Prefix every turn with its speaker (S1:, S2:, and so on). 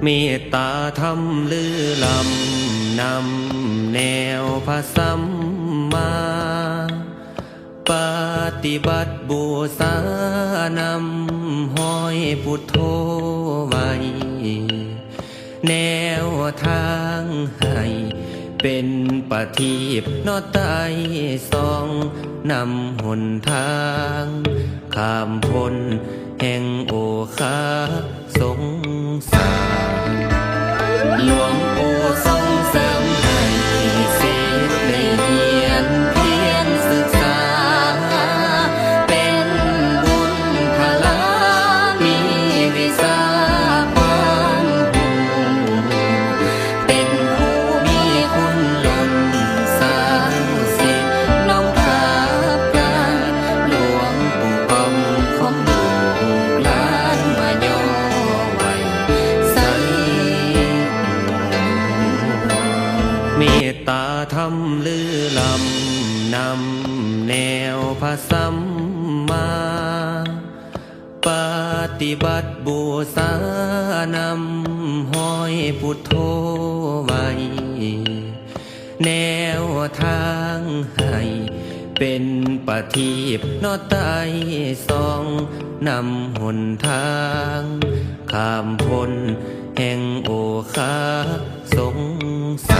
S1: เมตตาธรรมลือลำนำแนวพระสัมมา ปฏิบัติบูสานำห้อยพุทโธไว้ แนวทางให้เป็นปฏิบนอไตสองนำหนทางข้ามพ้นแห่งโอคาสงสาร เมตตาธรรมลือลำนำแนวพระสัมมา ปฏิบัติบูสานำห้อยพุทโธไว้ แนวทางให้เป็นปฏิบนอไตสองนำหนทางข้ามพ้นแห่งโอคาสงส